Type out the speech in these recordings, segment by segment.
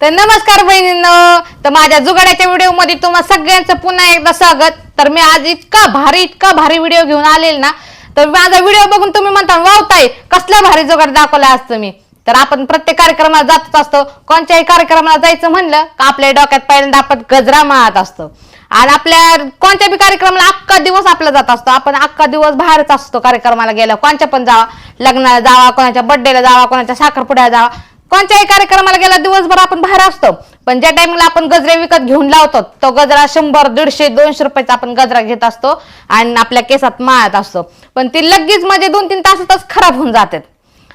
तर नमस्कार बहिणींनो तर माझ्या जुगाड्याच्या व्हिडिओमध्ये तुम्हा सगळ्यांचं पुन्हा एकदा स्वागत. तर मी आज इतका भारी इतका भारी व्हिडिओ घेऊन आलेल ना तर माझा व्हिडिओ बघून तुम्ही म्हणता वावताय कसला भारी जुगाड दाखवला आज मी तर आपण प्रत्येक कार्यक्रमाला जातच असतो. कोणत्याही कार्यक्रमाला जायचं म्हणलं का आपल्या डोक्यात पहिल्यांदा आपण गजरा मारत असतो. आणि आपल्या कोणत्या बी कार्यक्रमाला अख्खा दिवस आपला जात असतो. आपण अख्खा दिवस बाहेरच असतो कार्यक्रमाला गेला कोणत्या पण जावा लग्नाला जावा कोणाच्या बर्थडेला जावा कोणाच्या साखरपुड्याला जावा. कोणत्याही कार्यक्रमाला गेला दिवसभर आपण बाहेर असतो. पण ज्या टाइमला आपण गजरे विकत घेऊन लावतो तो गजरा शंभर दीडशे दोनशे रुपयाचा आपण गजरा घेत असतो आणि आपल्या केसात माळत असतो. पण ती लगेच म्हणजे दोन तीन तासातच खराब होऊन जातात.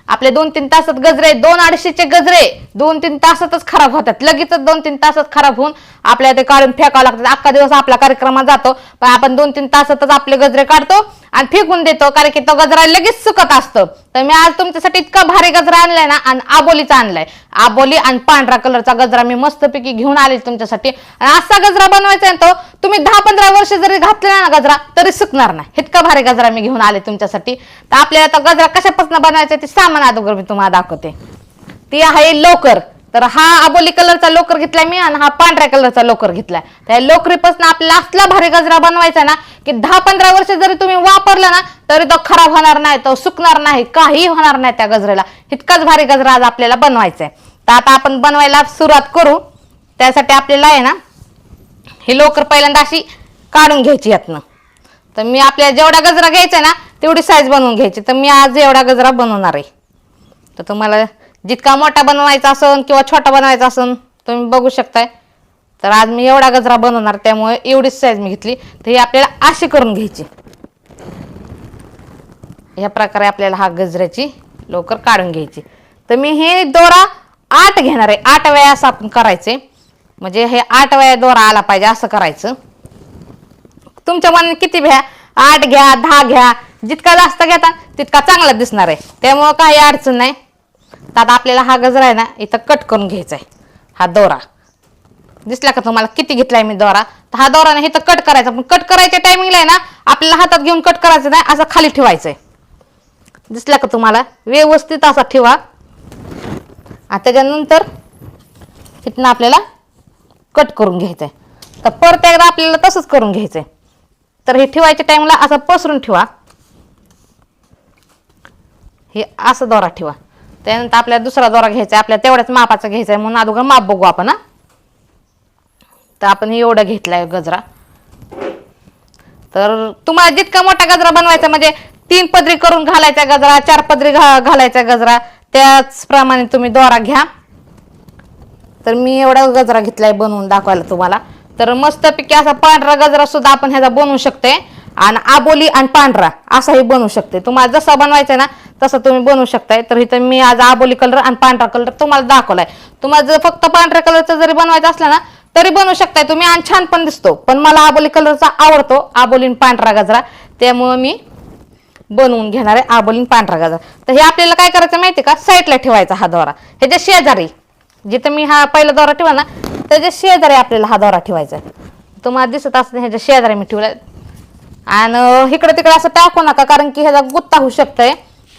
आपले दोन तीन तासात गजरे दोन अडीचशेचे गजरे दोन तीन तासातच खराब होतात. लगेचच दोन तीन तासात खराब होऊन आपल्याला ते काढून फेकावं लागतात अख्खा दिवस आपला कार्यक्रमात जातो. पण आपण दोन तीन तासातच आपले गजरे काढतो आणि फेकून देतो कारण की तो गजरा लगेच सुकत असतो. तर मी आज तुमच्यासाठी इतका भारी गजरा आणलाय ना आणि आबोलीचा आणलाय. आबोली आणि पांढरा कलरचा गजरा मी मस्तपैकी घेऊन आले तुमच्यासाठी. आणि असा गजरा बनवायचा आहे ना तो तुम्ही दहा पंधरा वर्ष जरी घातलेला ना गजरा तरी सुकणार नाही. इतका भारी गजरा मी घेऊन आले तुमच्यासाठी. तर आपल्याला आता गजरा कशापासून बनवायचा ते सामान अगोदर मी तुम्हाला दाखवते. ती आहे लोकर. तर हा आबोली कलरचा लोकर घेतलाय मी आणि हा पांढऱ्या कलरचा लोकर घेतलाय. त्या लोकरीपासून आपल्याला असला भारी गजरा बनवायचा ना की दहा पंधरा वर्ष जरी तुम्ही वापरला ना तरी तो खराब होणार नाही तो सुकणार नाही काही होणार नाही त्या गजऱ्याला. इतकाच भारी गजरा आज आपल्याला बनवायचा आहे तर आता आपण बनवायला सुरुवात करू. त्यासाठी आपल्याला आहे ना ही लोकर पहिल्यांदा अशी काढून घ्यायची यातनं. तर मी आपल्याला जेवढा गजरा घ्यायचा आहे ना तेवढी साईज बनवून घ्यायची. तर मी आज एवढा गजरा बनवणार आहे. तर तुम्हाला जितका मोठा बनवायचा असन किंवा छोटा बनवायचा असन तुम्ही बघू शकताय. तर आज मी एवढा गजरा बनवणार त्यामुळे एवढीच साईज मी घेतली. तर ही आपल्याला अशी करून घ्यायची. ह्या प्रकारे आपल्याला हा गजऱ्याची लवकर काढून घ्यायची. तर मी हे दोरा आठ घेणार आहे. आठ वेळा असं आपण करायचे. म्हणजे हे आठ वेळा दोरा आला पाहिजे असं करायचं. तुमच्या मनाने किती घ्या आठ घ्या दहा घ्या. जितका जास्त घेता तितका चांगला दिसणार आहे. त्यामुळं काही अडचण नाही. तर आता आपल्याला हा गजरा आहे ना इथं कट करून घ्यायचा आहे हा दोरा. दिसला का तुम्हाला? किती घेतलाय मी दोरा? तर हा दोरा ना इथं कट करायचा. पण कट करायच्या टायमिंगला आहे ना आपल्याला हातात घेऊन कट करायचं नाही असं खाली ठेवायचं आहे दिसला का तुम्हाला? व्यवस्थित असा ठेवा. आणि त्याच्यानंतर इथनं आपल्याला कट करून घ्यायचं आहे तर परत एकदा आपल्याला तसंच करून घ्यायचं आहे तर हे ठेवायच्या टाईमला असं पसरून ठेवा. हे असं दोरा ठेवा. त्यानंतर आपल्याला दुसरा दोरा घ्यायचा आहे आपल्याला तेवढ्याच मापाचा घ्यायचा आहे म्हणून अगोदर माप बघू आपण हा. तर आपण एवढं घेतलाय गजरा. तर तुम्हाला जितका मोठा गजरा बनवायचा म्हणजे तीन पदरी करून घालायचा गजरा चार पदरी घा घालायचा गजरा त्याचप्रमाणे तुम्ही दोरा घ्या. तर मी एवढा गजरा घेतलाय बनवून दाखवायला तुम्हाला. तर मस्तपैकी असा पांढरा गजरा सुद्धा आपण ह्याचा बनवू शकते आणि आबोली आणि पांढरा असाही बनवू शकते तुम्हाला जसा बनवायचा ना तसं तुम्ही बनवू शकताय. तर इथं मी आज आबोली कलर आणि पांढरा कलर तुम्हाला दाखवलाय. तुम्हाला जर फक्त पांढऱ्या कलरचा जरी बनवायचा असला ना तरी बनवू शकताय तुम्ही आणि छान पण दिसतो. पण मला आबोली कलरचा आवडतो आबोलीन पांढरा गजरा. त्यामुळं मी बनवून घेणार आहे आबोलीन पांढरा गजरा. तर हे आपल्याला काय करायचं माहिती का? साईडला ठेवायचा हा दोरा. ह्याच्या शेजारी जिथं मी हा पहिला दोरा ठेवा ना त्याच्या शेजारी आपल्याला हा दोरा ठेवायचा आहे. तुम्हाला दिसत असतं ह्याच्या शेजारी मी ठेवलाय. आणि इकडे तिकडे असं टाकू नका कारण की ह्याचा गुत्ता होऊ शकतंय.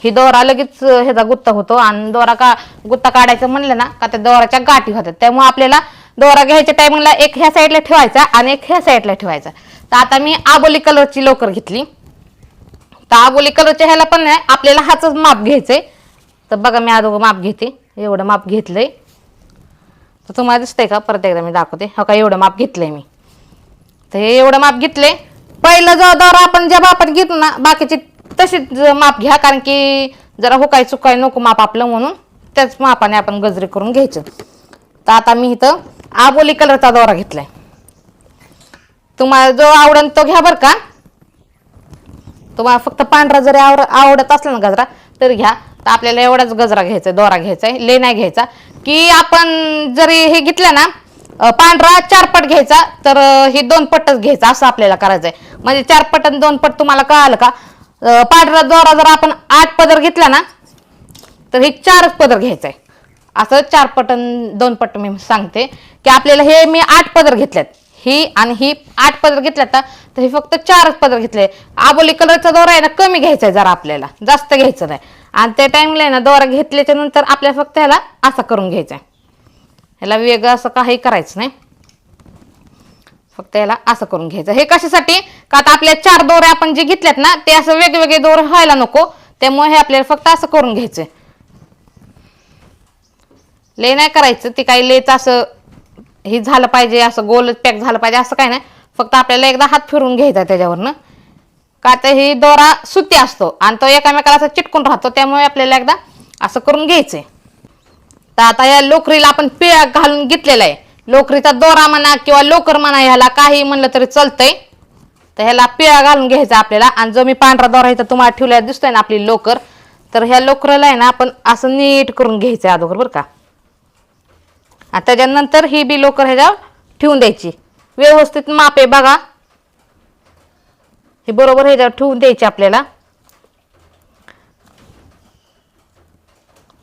ही दोरा लगेच ह्याचा गुत्ता होतो आणि दोरा का गुत्ता काढायचं म्हणलं ना का त्या दोराच्या गाठी होतात. त्यामुळे आपल्याला दोरा घ्यायच्या टायमिंगला एक ह्या साईडला ठेवायचा आणि एक ह्या साईडला ठेवायचा. तर आता मी आबोली कलरची लोकर घेतली. तर आबोली कलरच्या ह्याला पण नाही आपल्याला हाच माप घ्यायचंय. तर बघा मी आजोबा माप घेते. एवढं माप घेतलंय. तर तुम्हाला दिसतंय का? परत एकदा मी दाखवते. हो का एवढं माप घेतलंय मी. तर हे एवढं माप घेतलंय. पहिलं जो दोरा आपण ज्या बापात घेतो ना बाकीचे तशीच माप घ्या कारण की जरा हुकाय चुकाय नको माप आपलं म्हणून. त्याच मापाने आपण गजरे करून घ्यायचं. तर आता मी इथं आबोली कलरचा दोरा घेतलाय. तुम्हाला जो आवडन तो घ्या बरं का. तुम्हाला फक्त पांढरा जरी आवड आवडत असला ना गजरा तरी घ्या. तर आपल्याला एवढाच गजरा घ्यायचा आहे दोरा घ्यायचा आहे ले नाही घ्यायचा. की आपण जरी हे घेतलं ना पांढरा चार पट घ्यायचा तर हे दोन पटच घ्यायचा असं आपल्याला करायचं आहे म्हणजे चार पट आणि दोन पट तुम्हाला कळालं का? पांढरा दोरा जर आपण आठ पदर घेतला ना तर हे चारच पदर घ्यायचं आहे असं चार पटन दोन पट मी सांगते की आपल्याला हे मी आठ पदर घेतल्यात. ही आणि ही आठ पदर घेतल्यात ना तर हे फक्त चारच पदर घेतले. आबोली कलरचा दोरा आहे ना कमी घ्यायचा आहे जरा आपल्याला. जास्त घ्यायचं नाही. आणि त्या टाइमला आहे ना दोरा घेतल्याच्या नंतर आपल्याला फक्त ह्याला असा करून घ्यायचा आहे ह्याला वेगळं असं काही करायचं नाही. फक्त याला असं करून घ्यायचं. हे कशासाठी? का आता आपल्या चार दोरे आपण जे घेतल्यात ना ते असं वेगवेगळे दोर व्हायला नको. त्यामुळे हे आपल्याला फक्त असं करून घ्यायचं ले नाही करायचं. ते काही लेच असं हे झालं पाहिजे असं गोल पॅक झालं पाहिजे असं काय नाही. फक्त आपल्याला एकदा हात फिरून घ्यायचा त्याच्यावरनं. का तर ही दोरा सुती असतो आणि तो एकामेकाला असं चिटकून राहतो त्यामुळे आपल्याला एकदा असं करून घ्यायचंय. तर आता या लोकरीला आपण पिळा घालून घेतलेला आहे. लोकरीचा दोरा म्हणा किंवा लोकर म्हणा ह्याला काही म्हणलं तरी चालतंय. तर ह्याला पिळा घालून घ्यायचा आपल्याला. आणि जो मी पांढरा दोरा इथं तुम्हाला ठेवलेला दिसतोय ना आपली लोकर तर ह्या लोकराला आहे ना आपण असं नीट करून घ्यायचं आहे अगोदर बरं का. आणि त्याच्यानंतर ही बी लोकर ह्याच्यावर ठेवून द्यायची. व्यवस्थित माप आहे बघा. हे बरोबर ह्याच्यावर ठेवून द्यायची आपल्याला.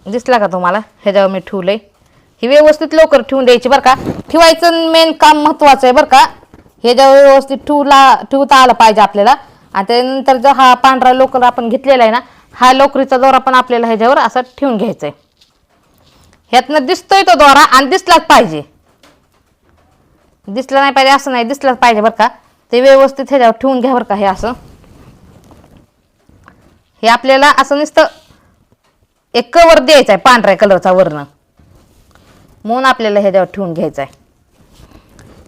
दिसला का तुम्हाला? ह्याच्यावर मी ठेवलंय. ही व्यवस्थित लवकर ठेवून द्यायची बरं का. ठेवायचं मेन काम महत्वाचं आहे बरं का. ह्याच्यावर व्यवस्थित ठेवला ठेवता आलं पाहिजे आपल्याला. आणि त्यानंतर जो हा पांढरा लोकर आपण घेतलेला आहे ना हा लोकरीचा दोरा पण आपल्याला ह्याच्यावर असं ठेवून घ्यायचा आहे ह्यातनं दिसतोय तो दोरा आणि दिसलाच पाहिजे. दिसला नाही पाहिजे असं नाही दिसलाच पाहिजे बरं का. ते व्यवस्थित ह्याच्यावर ठेवून घ्या बरं का हे असं. हे आपल्याला असं नुसतं एक कवर द्यायचं आहे पांढऱ्या कलरचा वर्ण म्हणून आपल्याला ह्याच्यावर ठेवून घ्यायचा आहे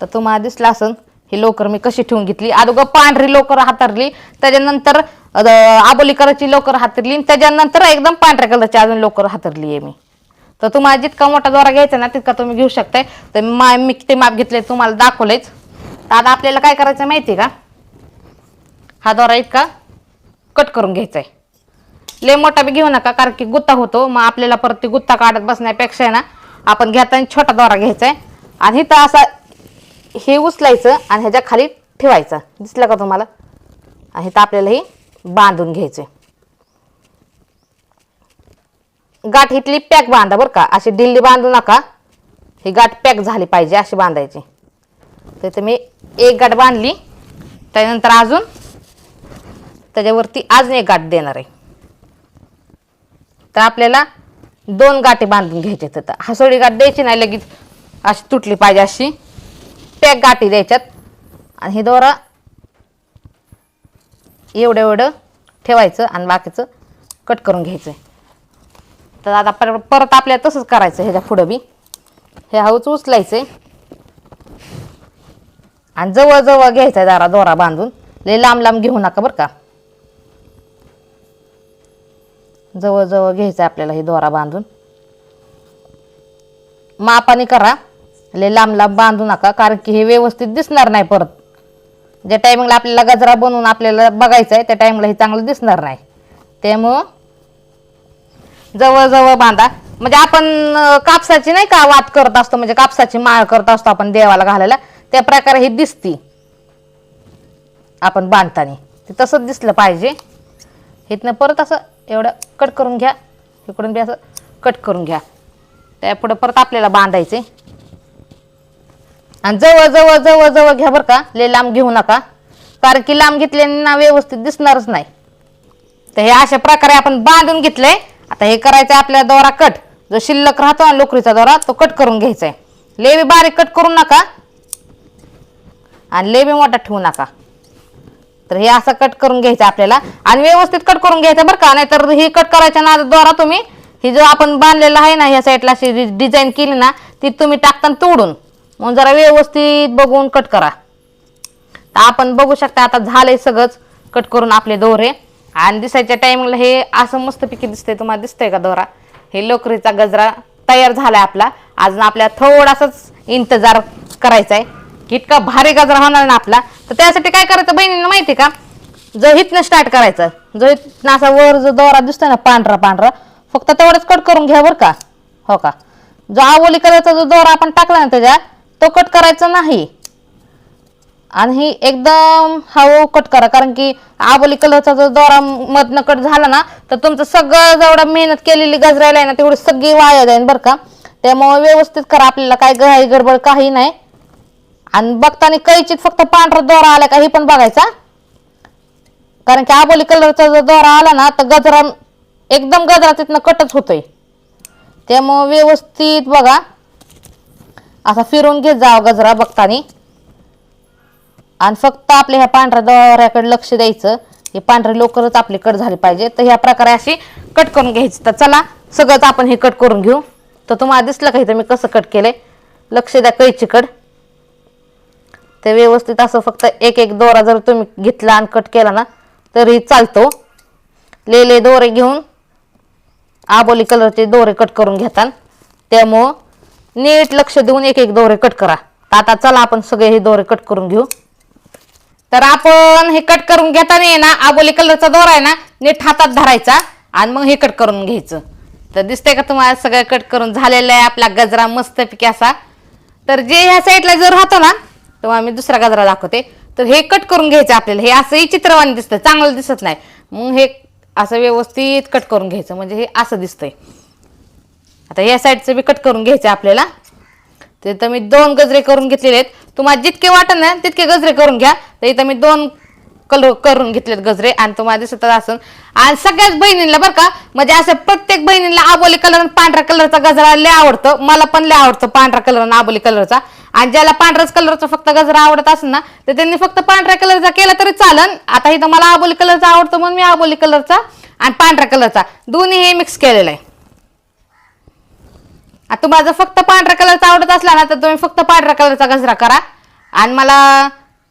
तर तुम्हाला दिसलं असेल ही लोकर मी कशी ठेवून घेतली. अगोदर पांढरी लोकर हातरली त्याच्यानंतर अं, आबोली कलरची लोकर हातरली आणि त्याच्यानंतर एकदम पांढऱ्या कलरची अजून लोकर हातरली आहे मी. तर तुम्हाला जितका मोठा दोरा घ्यायचा ना तितका तुम्ही घेऊ शकताय. तर मा मी ते माप घेतले तुम्हाला दाखवलेच. तर आता आपल्याला काय करायचं माहिती आहे का? हा दोरा इतका कट करून घ्यायचा आहे लय मोठा बी घेऊ नका कारण की गुत्ता होतो. मग आपल्याला परत ती गुत्ता काढत बसण्यापेक्षा आहे ना आपण घेताना छोटा दोरा घ्यायचा आहे आणि इथं असा हे उचलायचं आणि ह्याच्या खाली ठेवायचं. दिसलं का तुम्हाला? आणि इथं आपल्याला हे बांधून घ्यायचं गाठ इथली पॅक बांधा बरं का. अशी दिल्ली बांधू नका. ही गाठ पॅक झाली पाहिजे अशी बांधायची. तर इथं मी एक गाठ बांधली. त्यानंतर अजून त्याच्यावरती अजून एक गाठ देणार आहे. तर आपल्याला दोन गाठी बांधून घ्यायचे तर हसोळी गाठ द्यायची नाही लगेच अशी तुटली पाहिजे अशी. पॅक गाठी द्यायच्यात. आणि हे दोरा एवढं एवढं ठेवायचं आणि बाकीचं कट करून घ्यायचं. तर आता पर परत आपल्याला तसंच करायचं ह्याच्या पुढं बी. हे हळूच उचलायचं आणि जवळजवळ घ्यायचा आहे दारा दोरा बांधून. लय लांब लांब घेऊ नका बरं का. जवळजवळ घ्यायचं आपल्याला हे दोरा बांधून. मापाने करा. लय लांब लांब बांधू नका कारण की हे व्यवस्थित दिसणार नाही परत. ज्या टायमिंगला आपल्याला गजरा बनवून आपल्याला बघायचं आहे त्या टायमिंगला हे चांगलं दिसणार नाही. त्यामुळं जवळजवळ बांधा. म्हणजे आपण कापसाची नाही का वात करत असतो म्हणजे कापसाची माळ करत असतो आपण देवाला घालायला त्या प्रकारे ही दिसती. आपण बांधताना. ते तसंच दिसलं पाहिजे. इथनं परत असं एवढं कट करून घ्या. इकडून बी असं कट करून घ्या. त्या पुढं परत आपल्याला बांधायचे. आणि जवळ जवळ जवळ जवळ घ्या बरं का. ले लांब घेऊ नका. कारण की लांब घेतल्याने ना व्यवस्थित दिसणारच नाही. तर हे अशा प्रकारे आपण बांधून घेतलंय. आता हे करायचं आपल्या दोरा कट जो शिल्लक राहतो ना लोकरीचा दोरा तो कट करून घ्यायचा आहे लेबी बारीक कट करू नका. आणि लेबी मोठा ठेवू नका. तर हे असं कट करून घ्यायचं आपल्याला. आणि व्यवस्थित कट करून घ्यायचं बरं का नाहीतर ही कट करायच्या ना द्वारा तुम्ही ही जो आपण बांधलेला आहे ना ह्या साईडला अशी डिझाईन केली ना ती तुम्ही टाकताना तोडून. मग जरा व्यवस्थित बघून कट करा. तर आपण बघू शकता आता झालंय सगळंच कट करून आपले दोरे. आणि दिसायच्या टायमिंगला हे असं मस्तपैकी दिसतंय तुम्हाला दिसतंय का दोरा? हे लोकरीचा गजरा तयार झालाय आपला. अजून आपल्याला थोडासाच इंतजार करायचा आहे इतका भारी गजरा होणार ना आपला. तर त्यासाठी काय करायचं बहिणींना माहिती का? जो हितनं स्टार्ट करायचं. जो हितनं असा वर जो दोरा दिसतोय ना पांढरा पांढरा फक्त तेवढंच कट करून घ्या बरं का. हो का? जो आवली कलरचा जो दोरा आपण टाकला ना त्याच्यात तो कट करायचा नाही. आणि ही एकदम हळू कट करा. कारण की आबोली कलरचा जर दोरा मधनं कट झाला ना तर तुमचं सगळं जेवढं मेहनत केलेली गजरायला आहे ना तेवढी सगळी वाया जाईल बरं का. त्यामुळे व्यवस्थित करा. आपल्याला काय घाई गडबड काही नाही. आणि बघताना कैचित फक्त पांढरा दोरा आला का हे पण बघायचा? कारण की आबोली कलरचा जर दोरा आला ना तर गजरा एकदम गजरा तिथनं कटच होतोय. त्यामुळे व्यवस्थित बघा. असा फिरून घेत जावा गजरा बघतानी. आणि फक्त आपल्या ह्या पांढऱ्या दोऱ्याकडे लक्ष द्यायचं. हे पांढरे लवकरच आपली कट झाली पाहिजे. तर ह्या प्रकारे अशी कट करून घ्यायची. तर चला सगळंच आपण हे कट करून घेऊ. तर तुम्हाला दिसलं का इथं मी कसं कट केलंय? लक्ष द्या कैची तर ते व्यवस्थित असं फक्त एक एक दोरा जर तुम्ही घेतला आणि कट केला ना तरी चालतो. लेले दोरे घेऊन आबोली कलरचे दोरे कट करून घेतात त्यामुळं नीट लक्ष देऊन एक एक दोरे कट करा. आता चला आपण सगळे हे दोरे कट करून घेऊ. तर आपण हे कट करून घेताना ना आबोली कलरचा दोरा आहे ना नीट हातात धरायचा आणि मग हे कट करून घ्यायचं. तर दिसतंय का तुम्हाला सगळं कट करून झालेलं आहे आपला गजरा मस्तपैकी असा. तर जे ह्या साईडला जर राहतो ना तेव्हा मी दुसरा गजरा दाखवते. तर हे कट करून घ्यायचं आपल्याला. हे असंही चित्रवाणी दिसतं. चांगलं दिसत नाही. मग हे असं व्यवस्थित कट करून घ्यायचं. म्हणजे हे असं दिसतंय. आता या साईडचं बी कट करून घ्यायचं आपल्याला. ते तर मी दोन गजरे करून घेतलेले आहेत. तुम्हाला जितके वाटत ना तितके गजरे करून घ्या. तर इथं मी दोन कलर करून घेतलेत गजरे आणि तुम्हाला दिसत असून. आणि सगळ्याच बहिणींना बरं का म्हणजे असं प्रत्येक बहिणीला आबोली कलर आणि पांढऱ्या कलरचा गजरा लय आवडतं. मला पण लय आवडतं पांढरा कलर आणि आबोली कलरचा आणि ज्याला पांढराच कलरचा फक्त गजरा आवडत असेल ना तर त्यांनी फक्त पांढऱ्या कलरचा केला तरी चालन. आता इथं मला आबोली कलरचा आवडतो म्हणून मी आबोली कलरचा आणि पांढऱ्या कलरचा. दोन्ही हे मिक्स केलेलं आहे. आता तुम्हाला जर फक्त पांढऱ्या कलरचा आवडत असला ना तर तुम्ही फक्त पांढऱ्या कलरचा गजरा करा. आणि मला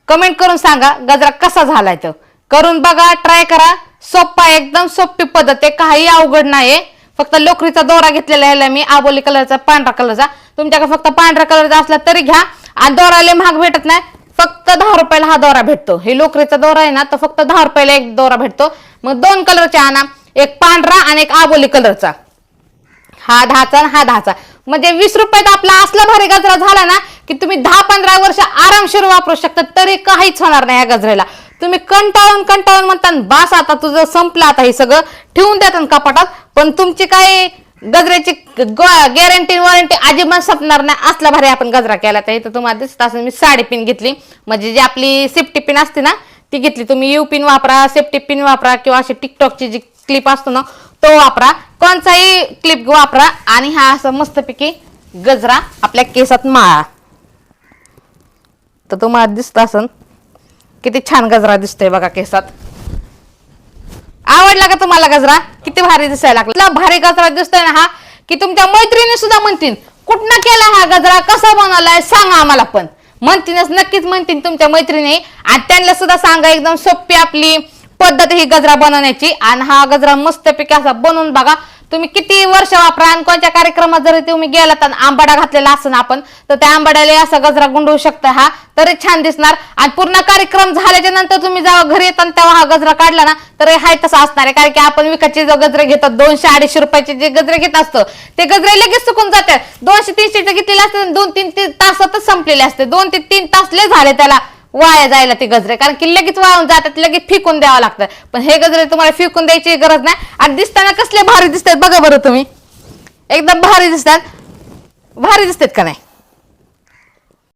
कमेंट करून सांगा गजरा कसा झालाय तो. करून बघा ट्राय करा. सोप्पा एकदम सोपी पद्धत आहे. काही अवघड नाही फक्त लोकरीचा दोरा घेतलेला आहे मी. आबोली कलरचा पांढरा कलरचा. तुमच्याकडे फक्त पांढरा कलरचा असला तरी घ्या. आणि दोराला महाग भेटत नाही. फक्त दहा रुपयाला हा दोरा भेटतो. हे लोकरीचा दोरा आहे ना तर फक्त दहा रुपयाला एक दोरा भेटतो. मग दोन कलरचे आणा. एक पांढरा आणि एक आबोली कलरचा. हा दहाचा हा दहाचा. म्हणजे वीस रुपयात आपला असला भारी गजरा झाला ना की तुम्ही दहा पंधरा वर्ष आरामशीर वापरू शकता तरी काहीच होणार नाही या गजऱ्याला. तुम्ही कंटाळून कंटाळून म्हणता बास आता तुझं संपलं आता हे सगळं. ठेवून देतात कपाटात. पण तुमची काय गजऱ्याची गॅरंटी वॉरंटी अजिबात संपणार नाही. असला भारी आपण गजरा केला तर इथं तुम्हाला दिसत. असेल मी साडी पिन घेतली. म्हणजे जी आपली सेफ्टी पिन असते ना ती घेतली. तुम्ही यू पिन वापरा सेफ्टी पिन वापरा किंवा अशी टिकटॉकची जी क्लिप असतो ना तो वापरा. कोणताही क्लिप वापरा आणि हा असं मस्तपैकी गजरा आपल्या केसात माळा. तर तुम्हाला दिसत असन. किती छान गजरा दिसतोय बघा केसात. आवडला का तुम्हाला गजरा? किती भारी दिसायला लागला. भारी गजरा दिसतोय ना हा. की तुमच्या मैत्रिणी सुद्धा म्हणतील कुठनं केला हा गजरा? कसा बनवलाय? सांगा आम्हाला पण. म्हणतीनच नक्कीच म्हणतील तुमच्या मैत्रिणी. आणि त्यांना सुद्धा सांगा एकदम सोपी आपली पद्धत ही गजरा बनवण्याची. आणि हा गजरा मस्तपैकी असा बनवून बघा. तुम्ही किती वर्ष वापरा आणि कोणत्या कार्यक्रमात जरी तुम्ही गेलात आणि आंबाडा घातलेला असं आपण तर त्या आंबाड्याला असा गजरा गुंडवू शकता हा तरी छान दिसणार. आणि पूर्ण कार्यक्रम झाल्याच्यानंतर तुम्ही जेव्हा घरी येतात तेव्हा हा गजरा काढला ना तर हाय तसा असणार आहे. कारण की आपण विकतचे जो गजरे घेतात दोनशे अडीचशे रुपयाचे जे गजरे घेत असतो ते गजरे लगेच सुकून जातात. दोनशे तीनशे घेतलेले असते दोन तीन तीन तासातच संपलेले असते. दोन ते तीन तास लय झाले त्याला. वाया जायला ते गजरे. कारण की लगेच वाळून जातात लगेच फेकून द्यावं लागतं. पण हे गजरे तुम्हाला फेकून द्यायची गरज नाही. आणि दिसताना कसले भारी दिसतात बघा बरं तुम्ही. एकदम भारी दिसतात. भारी दिसतात का नाही?